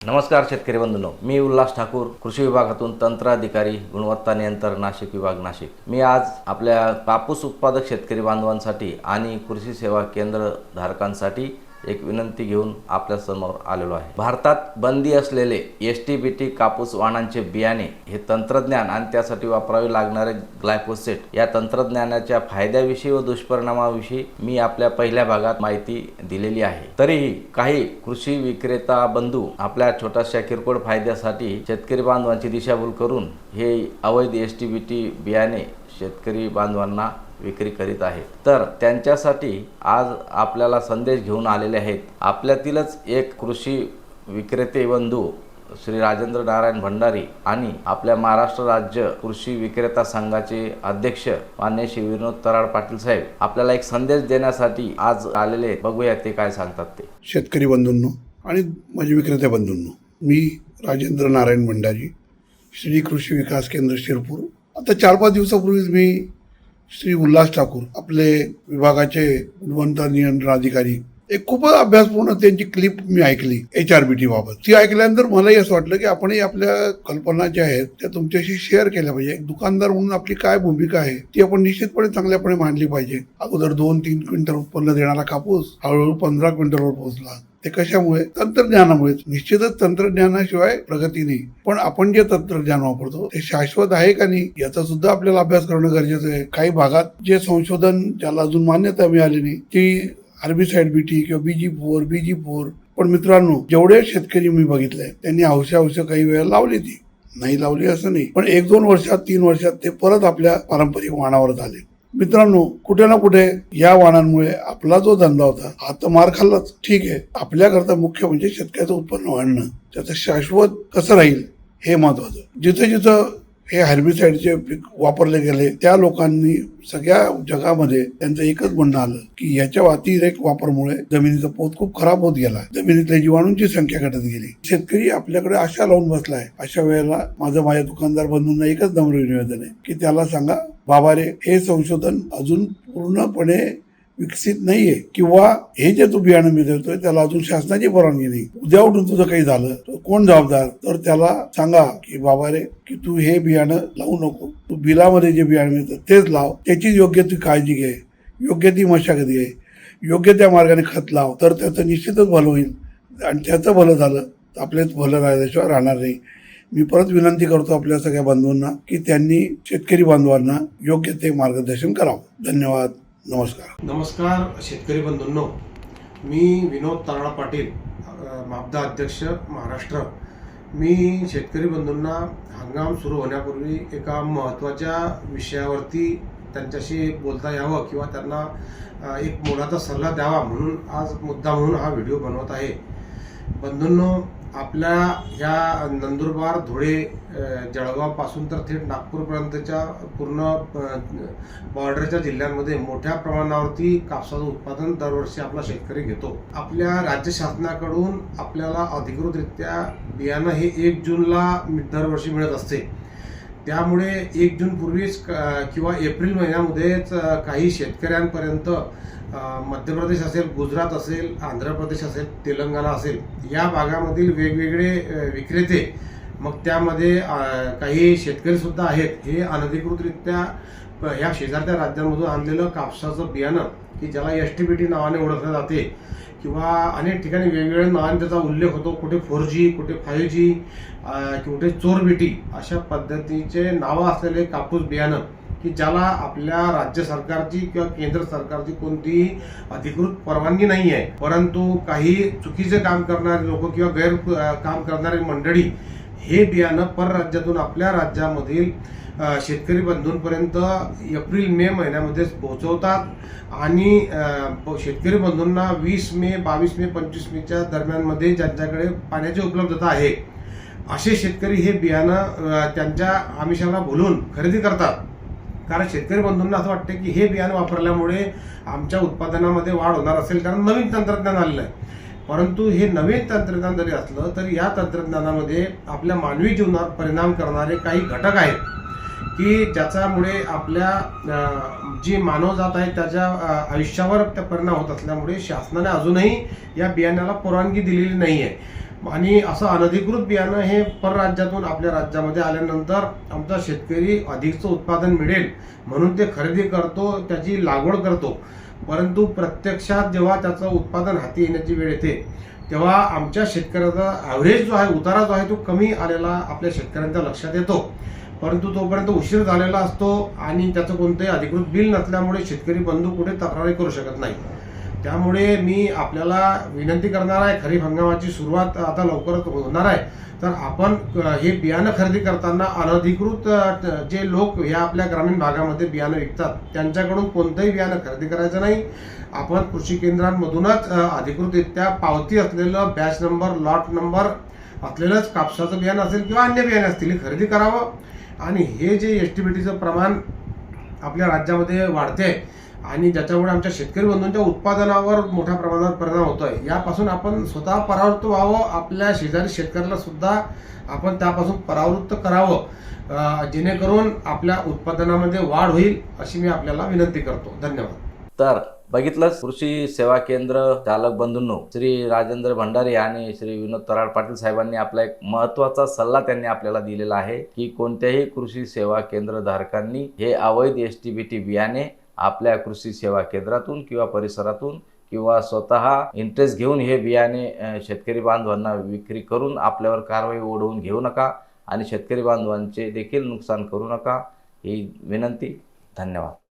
नमस्कार शेतकरी बंधूंनो मी उल्हास ठाकूर कृषी विभागातून तंत्राधिकारी गुणवत्ता नियंत्रण नाशिक विभाग नाशिक. मी आज आपल्या कापूस उत्पादक शेतकरी बांधवांसाठी आणि कृषी सेवा केंद्र धारकांसाठी एक विनंती घेऊन आपल्यासमोर आलेलो आहे. भारतात बंदी असलेले एस टी बी टी कापूस वाणांचे बियाणे हे तंत्रज्ञान आणि त्यासाठी वापरावे लागणारे ग्लायकोसेट या तंत्रज्ञानाच्या फायद्याविषयी व दुष्परिणामाविषयी मी आपल्या पहिल्या भागात माहिती दिलेली आहे. तरीही काही कृषी विक्रेता बंधू आपल्या छोट्याशा किरकोळ फायद्यासाठी शेतकरी बांधवांची दिशाभूल करून हे अवैध एस टी बी टी बियाणे शेतकरी बांधवांना विक्री करीत आहेत. तर त्यांच्यासाठी आज आपल्याला संदेश घेऊन आलेले आहेत. आपल्यातीलच एक कृषी विक्रेते बंधू श्री राजेंद्र नारायण भंडारी आणि आपल्या महाराष्ट्र राज्य कृषी विक्रेता संघाचे अध्यक्ष मान्य श्री विनोद तराड पाटील साहेब आपल्याला एक संदेश देण्यासाठी आज आलेले बघूया ते काय सांगतात ते. शेतकरी बंधूंनो आणि माझे विक्रेते बंधूंनो मी राजेंद्र नारायण भंडारी श्री कृषी विकास केंद्र शिरपूर आता चार पाच दिवसापूर्वीच मी श्री उल्हास ठाकूर आपले विभागाचे गुणवंत नियंत्रण अधिकारी एक खूप अभ्यासपूर्ण त्यांची क्लिप मी ऐकली एच आर बी टी बाबत. ती ऐकल्यानंतर मलाही असं वाटलं की आपणही आपल्या कल्पना ज्या आहेत त्या तुमच्याशी शेअर केल्या पाहिजे. एक दुकानदार म्हणून आपली काय भूमिका आहे ती आपण निश्चितपणे चांगल्यापणे मांडली पाहिजे. अगोदर दोन तीन क्विंटल उत्पन्न देणारा कापूस हळूहळू पंधरा क्विंटलवर पोहोचला. ते कशामुळे? तंत्रज्ञानामुळे. निश्चितच तंत्रज्ञानाशिवाय प्रगती नाही. पण आपण जे तंत्रज्ञान वापरतो ते शाश्वत आहे का नाही याचा सुद्धा आपल्याला अभ्यास करणं गरजेचं आहे. काही भागात जे संशोधन ज्याला अजून मान्यता मिळाली नाही ती आर्बिसाईड बीटी किंवा बीजी फोर बीजी फोर पण मित्रांनो जेवढे शेतकरी मी बघितले त्यांनी हौशा हौशा काही वेळा लावली ती. नाही लावली असं नाही. पण एक दोन वर्षात तीन वर्षात ते परत आपल्या पारंपरिक वाणावर झाले. मित्रांनो कुठे ना कुठे या वाहनांमुळे आपला जो धंदा होता हा तर मार खाल्लाच. ठीक आहे. आपल्याकरता मुख्य म्हणजे शेतकऱ्याचं उत्पन्न वाढणं. त्याचं शाश्वत कसं राहील हे महत्वाचं. जिथं जिथं हे हर्बिसाईडचे पीक वापरले गेले. त्या लोकांनी सगळ्या जगामध्ये त्यांचं एकच म्हणणं आलं की याच्या अतिरेक वापरमुळे जमिनीचा पोत खूप खराब होत गेला. जमिनीतल्या जीवाणूंची संख्या घटत गेली. शेतकरी आपल्याकडे आशा लावून बसलाय. अशा वेळेला माझं माझ्या दुकानदार बंधूंना एकच नम्र निवेदन आहे की त्याला सांगा बाबा रे हे संशोधन अजून पूर्णपणे विकसित नाहीये किंवा हे जे तू बियाणं मी देतोय त्याला अजून शासनाची परवानगी नाही. उद्या उठून तुझं काही झालं तर कोण जबाबदार? तर त्याला सांगा की बाबा रे की तू हे बियाणं लावू नको. तू बिलामध्ये जे बियाणं मिळतं तेच लाव. त्याची योग्य ती काळजी घे. योग्य ती मशागत घे. योग्य त्या मार्गाने खत लाव. तर त्याचं निश्चितच भलं होईल. आणि त्याचं भलं झालं तर आपलेच भलं राहिल्याशिवाय राहणार नाही. मी परत विनंती करतो आपल्या सगळ्या बांधवांना की त्यांनी शेतकरी बांधवांना योग्य ते मार्गदर्शन करावं. धन्यवाद. नमस्कार. नमस्कार शेतकरी बंधूंनो. मी विनोद तारणा पाटील मापदा अध्यक्ष महाराष्ट्र. मी शेतकरी बंधूंना हंगाम सुरू होण्यापूर्वी एका महत्त्वाच्या विषयावरती त्यांच्याशी बोलता यावं किंवा त्यांना एक मोलाचा सल्ला द्यावा म्हणून आज मुद्दा म्हणून हा व्हिडिओ बनवत आहे. बंधूंनो आपल्या ह्या नंदुरबार धुळे जळगावपासून तर थेट नागपूरपर्यंतच्या पूर्ण बॉर्डरच्या जिल्ह्यांमध्ये मोठ्या प्रमाणावरती कापसाचं उत्पादन दरवर्षी आपला शेतकरी घेतो. आपल्या राज्य शासनाकडून आपल्याला अधिकृतरित्या बियाणं हे एक जूनला दरवर्षी मिळत असते. त्यामुळे एक जून पूर्वीच क- किंवा एप्रिल महिन्यामध्येच काही शेतकऱ्यांपर्यंत मध्य प्रदेश असेल गुजरात असेल आंध्र प्रदेश असेल तेलंगणा असेल या भागामधील वेगवेगळे विक्रेते मग त्यामध्ये काही शेतकरीसुद्धा आहेत. हे अनधिकृतरित्या प- ह्या शेजारच्या राज्यांमधून आणलेलं कापसाचं बियाणं की ज्याला एस टी बी टी नावाने ओळखलं जाते किंवा अनेक ठिकाणी वेगवेगळ्या नावाने त्याचा उल्लेख होतो कुठे फोर जी कुठे फाईव्ह जी कुठे चोर बेटी अशा पद्धतीचे नावं असलेले कापूस बियाणं. की ज्याला आपल्या राज्य सरकारची किंवा केंद्र सरकारची कोणतीही अधिकृत परवानगी नाही आहे परंतु काही चुकीचे काम करणारे लोक किंवा गैर काम करणारी मंडळी हे बियाणं परराज्यातून आपल्या राज्यामधील शेतकरी बंधूंपर्यंत एप्रिल मे महिन्यामध्येच पोहोचवतात आणि शेतकरी बंधूंना वीस मे बावीस मे पंचवीस मेच्या दरम्यानमध्ये ज्यांच्याकडे पाण्याची उपलब्धता आहे असे शेतकरी हे बियाणं त्यांच्या आमिषाला भुलून खरेदी करतात. कारण शेतकरी बंधूंना असं वाटतं की हे बियाणं वापरल्यामुळे आमच्या उत्पादनामध्ये वाढ होणार असेल कारण नवीन तंत्रज्ञान आलेलं आहे. परंतु हे नवीन तंत्रज्ञान जरी असलं तर या तंत्रज्ञानामध्ये आपल्या मानवी जीवनावर परिणाम करणारे काही घटक आहेत की ज्याच्यामुळे आपल्या जी मानवजात आहे त्याच्या आयुष्यावर त्या परिणाम होत असल्यामुळे शासनाने अजूनही या बियाण्याला परवानगी दिलेली नाही आहे आणि असं अनधिकृत बियाणं हे परराज्यातून आपल्या राज्यामध्ये आल्यानंतर आमचा शेतकरी अधिकचं उत्पादन मिळेल म्हणून ते खरेदी करतो त्याची लागवड करतो. परंतु प्रत्यक्षात जेव्हा त्याचं उत्पादन हाती येण्याची वेळ येते तेव्हा आमच्या शेतकऱ्याचा ॲव्हरेज जो आहे उतारा जो आहे तो कमी आलेला आपल्या शेतकऱ्यांच्या लक्षात येतो. परंतु तोपर्यंत उशीर झालेला असतो आणि त्याचं कोणतंही अधिकृत बिल नसल्यामुळे शेतकरी बंधू कुठे तक्रारी करू शकत नाही. त्यामुळे मी आपल्याला विनंती करणार आहे खरीप हंगामाची सुरुवात आता लवकरच होणार आहे. तर आपण हे बियाणं खरेदी करताना अनधिकृत जे लोक ह्या आपल्या ग्रामीण भागामध्ये बियाणं विकतात त्यांच्याकडून कोणतंही बियाणं खरेदी करायचं नाही. आपण कृषी केंद्रांमधूनच अधिकृतरित्या पावती असलेलं बॅच नंबर लॉट नंबर असलेलंच कापसाचं बियाणं असेल किंवा अन्य बियाणे असतील खरेदी करावं. आणि हे जे एस टी बी टीचं प्रमाण आपल्या राज्यामध्ये वाढते आणि ज्याच्यामुळे आमच्या शेतकरी बंधूंच्या उत्पादनावर मोठ्या प्रमाणात परिणाम होतोय. यापासून आपण स्वतः परावृत्त व्हावं आपल्या शेजारी शेतकऱ्याला सुद्धा आपण त्यापासून परावृत्त करावं जेणेकरून आपल्या उत्पादनामध्ये वाढ होईल अशी मी आपल्याला विनंती करतो. धन्यवाद. तर बघितलंच कृषी सेवा केंद्र चालक बंधूंनो श्री राजेंद्र भंडारी आणि श्री विनोद तराड पाटील साहेबांनी आपला एक महत्त्वाचा सल्ला त्यांनी आपल्याला दिलेला आहे की कोणत्याही कृषी सेवा केंद्र धारकांनी हे अवैध एस टी बी टी बियाणे आपल्या कृषी सेवा केंद्रातून किंवा परिसरातून किंवा स्वतः इंटरेस्ट घेऊन हे बियाणे शेतकरी बांधवांना विक्री करून आपल्यावर कारवाई ओढवून घेऊ नका आणि शेतकरी बांधवांचे देखील नुकसान करू नका. ही विनंती. धन्यवाद.